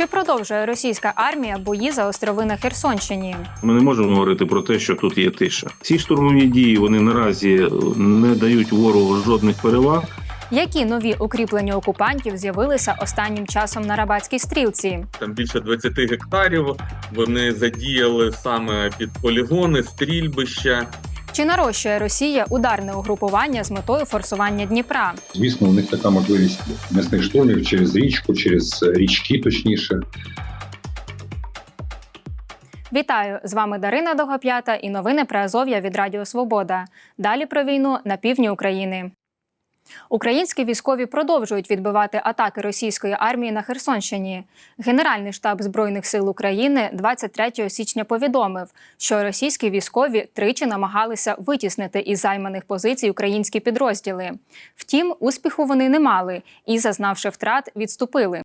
Чи продовжує російська армія бої за острови на Херсонщині? Ми не можемо говорити про те, що тут є тиша. Ці штурмові дії вони наразі е, не дають ворогу жодних переваг. Які нові укріплення окупантів з'явилися останнім часом на Рабатській стрілці? там більше 20 гектарів. Вони задіяли саме під полігони, стрільбища. Чи нарощує Росія ударне угрупування з метою форсування Дніпра? Звісно, у них така можливість м'ясних штурмів через річку, через річки, точніше. Вітаю! З вами Дарина Догоп'ята і новини про Азов'я від Радіо Свобода. Далі про війну на півдні України. Українські військові продовжують відбивати атаки російської армії на Херсонщині. Генеральний штаб збройних сил України 23 січня повідомив, що російські військові тричі намагалися витіснити із займаних позицій українські підрозділи. Втім, успіху вони не мали і, зазнавши втрат, відступили.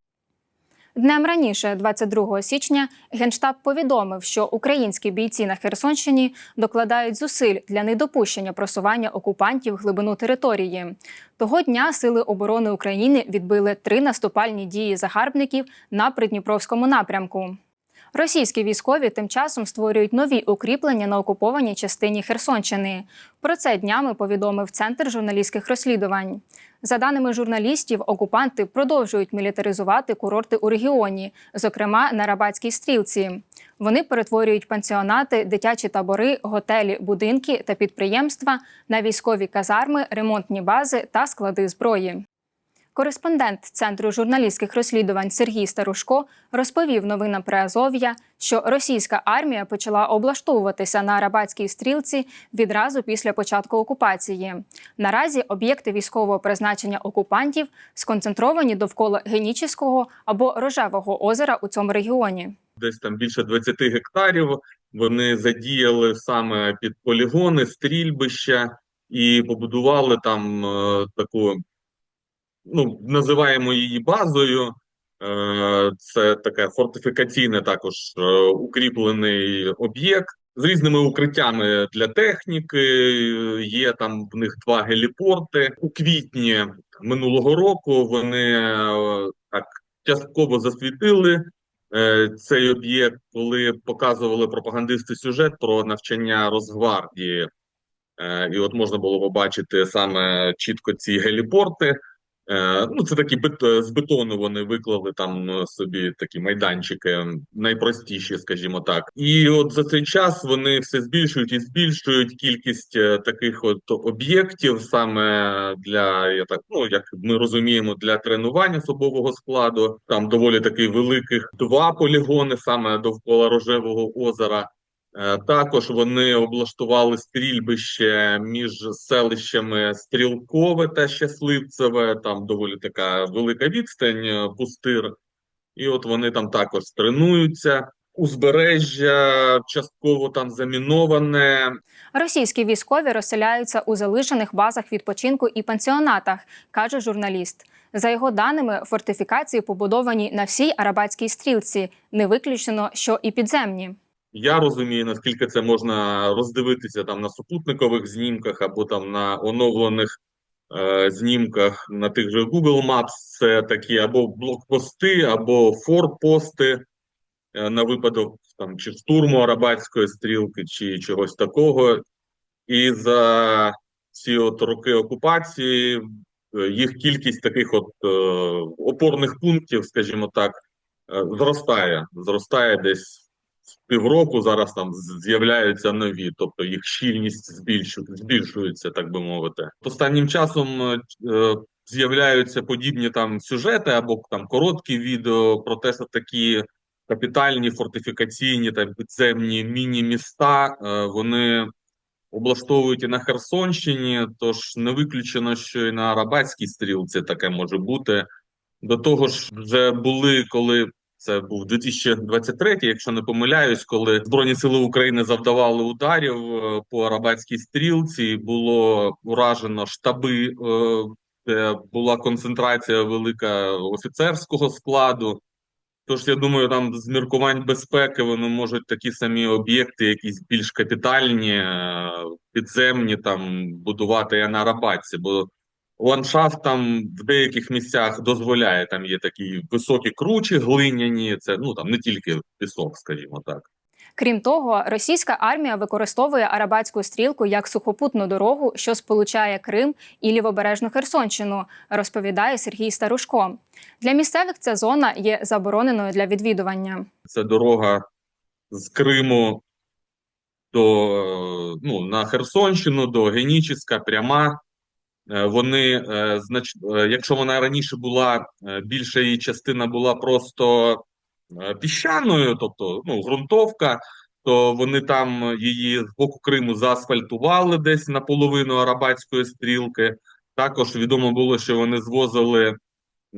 Днем раніше, 22 січня, генштаб повідомив, що українські бійці на Херсонщині докладають зусиль для недопущення просування окупантів глибину території. Того дня сили оборони України відбили три наступальні дії загарбників на придніпровському напрямку. Російські військові тим часом створюють нові укріплення на окупованій частині Херсонщини. Про це днями повідомив Центр журналістських розслідувань. За даними журналістів, окупанти продовжують мілітаризувати курорти у регіоні, зокрема на Рабатській стрілці. Вони перетворюють пансіонати, дитячі табори, готелі, будинки та підприємства на військові казарми, ремонтні бази та склади зброї. Кореспондент Центру журналістських розслідувань Сергій Старушко розповів новинам про Азов'я, що російська армія почала облаштовуватися на Арабатській стрілці відразу після початку окупації. Наразі об'єкти військового призначення окупантів сконцентровані довкола Генічеського або Рожевого озера у цьому регіоні. Десь там більше 20 гектарів. Вони задіяли саме під полігони, стрільбища і побудували там е, таку, ну, називаємо її базою. Е, Це таке фортифікаційне також е, укріплений об'єкт з різними укриттями для техніки. Є там в них два геліпорти. У квітні минулого року вони е, так частково засвітили цей об'єкт, коли показували пропагандисти сюжет про навчання Росгвардії. І от можна було побачити саме чітко ці геліпорти. Е, Ну, це такі бет... з бетону вони виклали там е, собі такі майданчики, найпростіші, скажімо так. І от за цей час вони все збільшують і збільшують кількість е, таких от об'єктів саме для я так, ну як ми розуміємо, для тренування особового складу. Там доволі такий великих два полігони саме довкола Рожевого озера. Е, Також вони облаштували стрільбище між селищами Стрілкове та Щасливцеве. Там доволі така велика відстань, е, пустир. І от вони там також тренуються. Узбережжя частково там заміноване. Російські військові розселяються у залишених базах відпочинку і пансіонатах, каже журналіст. За його даними, фортифікації побудовані на всій Арабатській стрілці, не виключено, що і підземні. Я розумію, наскільки це можна роздивитися там на супутникових знімках або там на оновлених е, знімках на тих же Google Maps. Це такі або блокпости, або форпости е, на випадок там чи штурму Арабатської стрілки, чи чогось такого. І за ці от роки окупації е, їх кількість таких от е, опорних пунктів, скажімо так, е, зростає. Зростає десь півроку зараз там з'являються нові, тобто їх щільність збільшу, збільшується, так би мовити. Останнім часом е, з'являються подібні там сюжети або там короткі відео про те, що такі капітальні фортифікаційні та підземні міні-міста е, вони облаштовують і на Херсонщині, тож не виключено, що і на Арабатській стрілці таке може бути. До того ж, вже були коли це був 2023, якщо не помиляюсь, коли Збройні сили України завдавали ударів е, по Арабатській стрілці. Було уражено штаби, е, де була концентрація велика офіцерського складу. Тож я думаю, там з міркувань безпеки вони можуть такі самі об'єкти, якісь більш капітальні, е, підземні там будувати на Арабатці, бо ландшафт там в деяких місцях дозволяє. Там є такі високі кручі, глиняні. Це ну там не тільки пісок, скажімо так. Крім того, російська армія використовує Арабатську стрілку як сухопутну дорогу, що сполучає Крим і лівобережну Херсонщину, розповідає Сергій Старушко. Для місцевих ця зона є забороненою для відвідування. Це дорога з Криму до ну, на Херсонщину, до Геніческа, пряма. Е, Вони, е, знач... е, якщо вона раніше була, більша її частина була просто піщаною, тобто ну, ґрунтовка, то вони там її з боку Криму заасфальтували десь наполовину Арабатської стрілки. Також відомо було, що вони звозили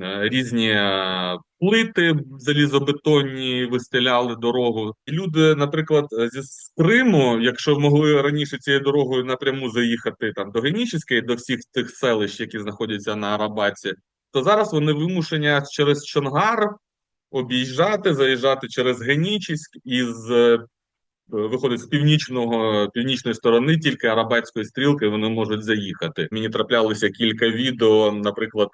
різні е, плити залізобетонні, вистеляли дорогу. І люди, наприклад, е, зі Криму, якщо могли раніше цією дорогою напряму заїхати там до Генічеська і до всіх тих селищ, які знаходяться на Арабаті, то зараз вони вимушені через Чонгар об'їжджати, заїжджати через Генічеськ і з е, виходить з північного північної сторони, тільки арабатської стрілки вони можуть заїхати. Мені траплялося кілька відео, наприклад,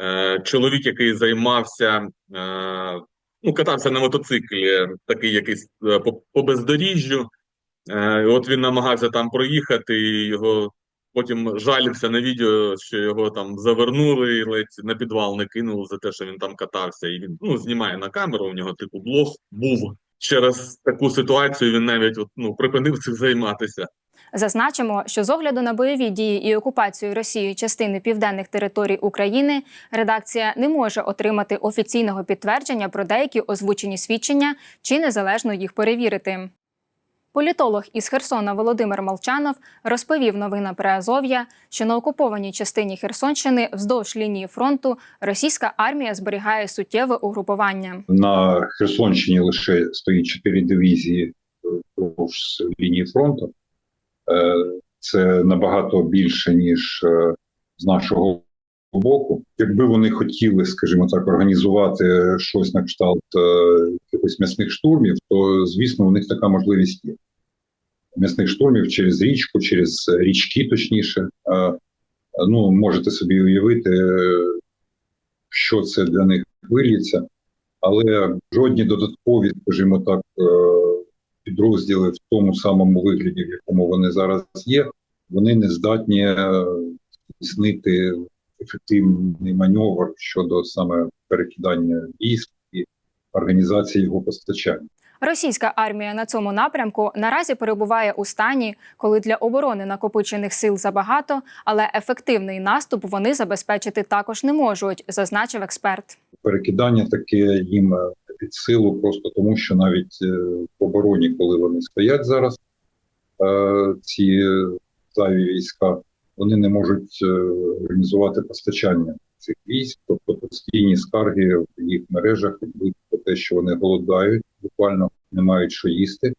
е, чоловік, який займався, е, ну, катався на мотоциклі, такий якийсь е, по, по бездоріжжю. От він намагався там проїхати, і його потім жалівся на відео, що його там завернули і ледь на підвал не кинули за те, що він там катався. І він ну, знімає на камеру, у нього типу блог був. Через таку ситуацію він навіть от, ну, припинив цим займатися. Зазначимо, що з огляду на бойові дії і окупацію Росією частини південних територій України редакція не може отримати офіційного підтвердження про деякі озвучені свідчення чи незалежно їх перевірити. Політолог із Херсона Володимир Молчанов розповів новина Приазов'я, що на окупованій частині Херсонщини вздовж лінії фронту російська армія зберігає суттєве угрупування. На Херсонщині лише стоїть чотири дивізії вздовж лінії фронту. Е, Це набагато більше, ніж е, з нашого боку. Якби вони хотіли, скажімо так, організувати щось на кшталт е, якихось м'ясних штурмів, то звісно, у них така можливість є. М'ясних штурмів через річку, через річки, точніше. Ну, можете собі уявити, що це для них вильється, але жодні додаткові, скажімо так, підрозділи в тому самому вигляді, в якому вони зараз є, вони не здатні е, здійснити ефективний маневр щодо саме перекидання військ і організації його постачання. Російська армія на цьому напрямку наразі перебуває у стані, коли для оборони накопичених сил забагато, але ефективний наступ вони забезпечити також не можуть, зазначив експерт. Перекидання таке їм е, під силу, просто тому що навіть е, в обороні, коли вони стоять зараз, е, ці зайві війська, вони не можуть е, організувати постачання цих військ, тобто постійні скарги в їх мережах йдуть про те, що вони голодають, буквально не мають що їсти,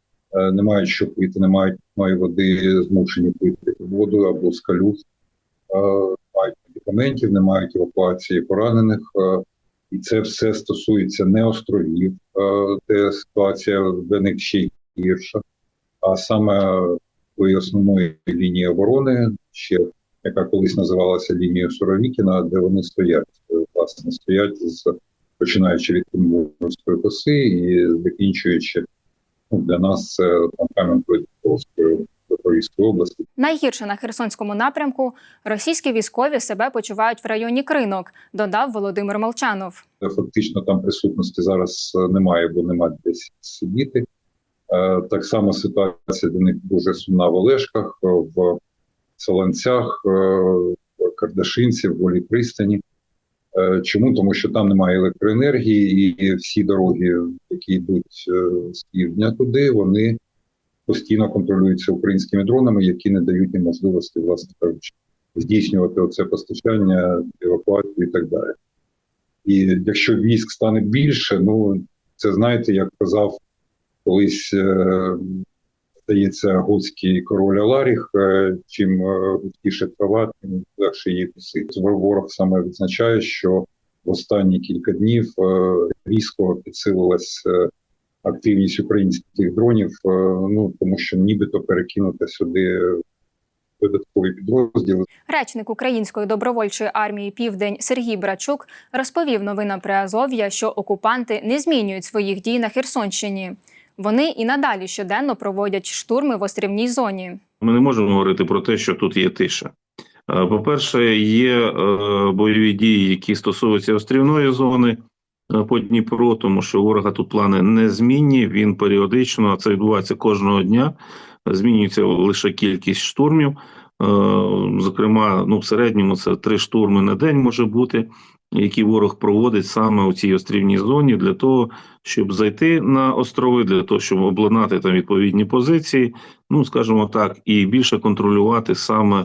не мають що пити, не мають питної води, змушені пити воду або е, мають медикаментів, не мають евакуації поранених. І це все стосується не островів, де ситуація для них ще гірша, а саме тої основної лінії оборони, ще яка колись називалася лінією Суровікіна, де вони стоять, е, власне, стоять з починаючи від Кримської коси і закінчуючи ну, для нас це там Кам'янкою Запорізької області. Найгірше на Херсонському напрямку російські військові себе почувають в районі Кринок, додав Володимир Молчанов. Фактично там присутності зараз е, немає, бо нема десь сидіти. Е, Так само ситуація для них дуже сумна в Олешках, е, в Солонцях, е, в Кардашинці, в Голій пристані. Е, Чому? Тому що там немає електроенергії, і всі дороги, які йдуть е, з півдня туди, вони постійно контролюються українськими дронами, які не дають їм можливості, власне кажучи, здійснювати оце постачання, евакуацію і так далі. І якщо військ стане більше, ну це знаєте, як казав колись, е, здається, готський король Аларіх, е, чим е, густіше трава, тим легше її косити. Ворог саме відзначає, що в останні кілька днів різко підсилилась активність українських дронів, е, ну тому що нібито перекинута сюди додаткові підрозділи. Речник Української добровольчої армії Південь Сергій Брачук розповів новинам Приазов'я, що окупанти не змінюють своїх дій на Херсонщині. Вони і надалі щоденно проводять штурми в острівній зоні. Ми не можемо говорити про те, що тут є тиша. Е, По-перше, є е, бойові дії, які стосуються острівної зони по Дніпру, тому що ворога тут плани незмінні. Він періодично, а це відбувається кожного дня. Змінюється лише кількість штурмів. Е, Зокрема, ну в середньому це три штурми на день може бути, які ворог проводить саме у цій острівній зоні для того, щоб зайти на острови, для того, щоб обладнати там відповідні позиції ну скажімо так, і більше контролювати саме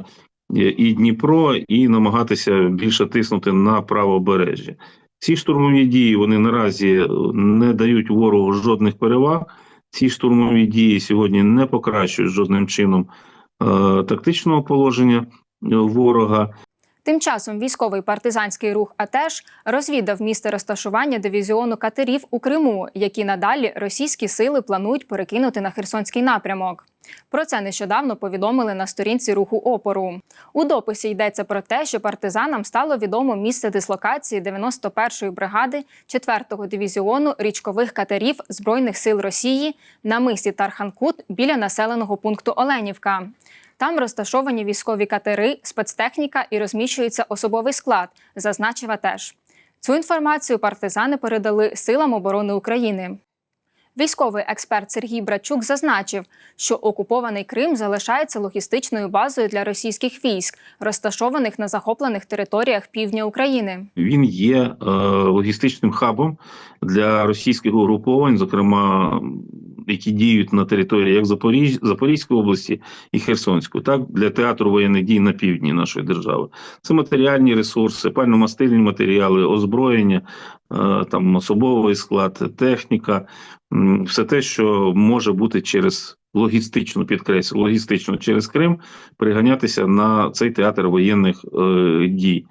е, і Дніпро, і намагатися більше тиснути на правобережжя. Ці штурмові дії вони наразі е, не дають ворогу жодних переваг. Ці штурмові дії сьогодні не покращують жодним чином е, тактичного положення е, ворога. Тим часом військовий партизанський рух АТЕШ розвідав місце розташування дивізіону катерів у Криму, які надалі російські сили планують перекинути на Херсонський напрямок. Про це нещодавно повідомили на сторінці руху опору. У дописі йдеться про те, що партизанам стало відомо місце дислокації 91-ї бригади 4-го дивізіону річкових катерів Збройних сил Росії на мисі Тарханкут біля населеного пункту Оленівка. Там розташовані військові катери, спецтехніка і розміщується особовий склад, зазначив АТЕШ. Цю інформацію партизани передали силам оборони України. Військовий експерт Сергій Брачук зазначив, що окупований Крим залишається логістичною базою для російських військ, розташованих на захоплених територіях півдня України. Він є е, логістичним хабом для російських угруповань, зокрема, які діють на території як Запоріж... Запорізької області і Херсонської, так для театру воєнних дій на півдні нашої держави. Це матеріальні ресурси, пально-мастильні матеріали, озброєння, там особовий склад, техніка, все те, що може бути через логістично підкреслю, логістично через Крим приганятися на цей театр воєнних е, дій.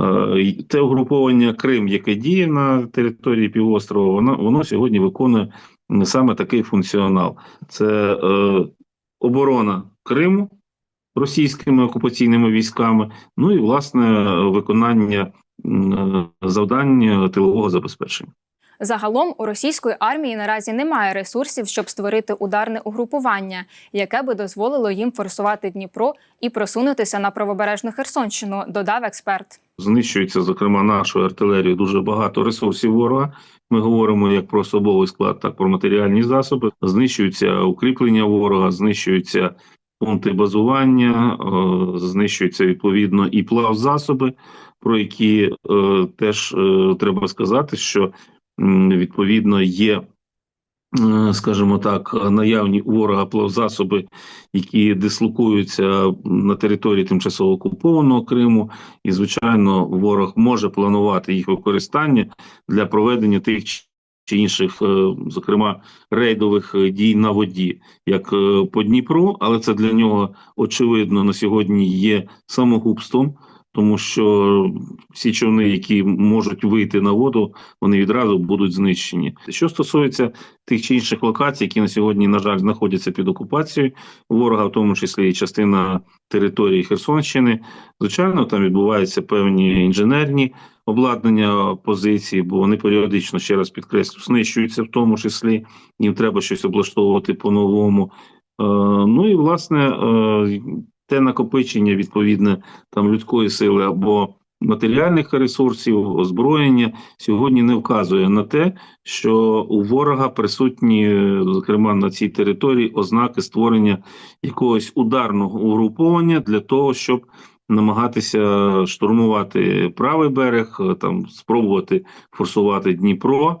Е, Те угруповання Крим, яке діє на території півострова, воно, воно сьогодні виконує саме такий функціонал: це е, оборона Криму російськими окупаційними військами, ну і власне виконання завдань тилового забезпечення. Загалом у російської армії наразі немає ресурсів, щоб створити ударне угрупування, яке би дозволило їм форсувати Дніпро і просунутися на правобережну Херсонщину, додав експерт. Знищується, зокрема, нашою артилерією дуже багато ресурсів ворога. Ми говоримо як про особовий склад, так про матеріальні засоби. Знищуються укріплення ворога, знищуються пункти базування, е, знищуються відповідно і плавзасоби, про які е, теж е, треба сказати, що м, відповідно є. е, Скажімо так, наявні у ворога плавзасоби, які дислокуються на території тимчасово окупованого Криму, і звичайно, ворог може планувати їх використання для проведення тих чи інших, е, зокрема, рейдових е, дій на воді, як по Дніпру, але це для нього очевидно на сьогодні є самогубством. Тому що всі човни, які можуть вийти на воду, вони відразу будуть знищені. Що стосується тих чи інших локацій, які на сьогодні, на жаль, знаходяться під окупацією ворога, в тому числі і частина території Херсонщини, звичайно, там відбуваються певні інженерні обладнання позиції, бо вони періодично ще раз підкреслю, знищуються в тому числі. Їм треба щось облаштовувати по-новому. Е, ну і власне е, те накопичення відповідне там людської сили або матеріальних ресурсів, озброєння сьогодні не вказує на те, що у ворога присутні, е, зокрема на цій території, ознаки створення якогось ударного угруповання для того, щоб намагатися штурмувати правий берег, е, там спробувати форсувати Дніпро.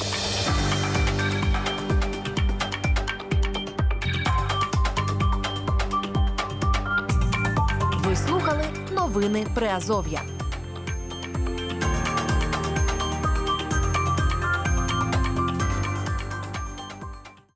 Новини Приазов'я.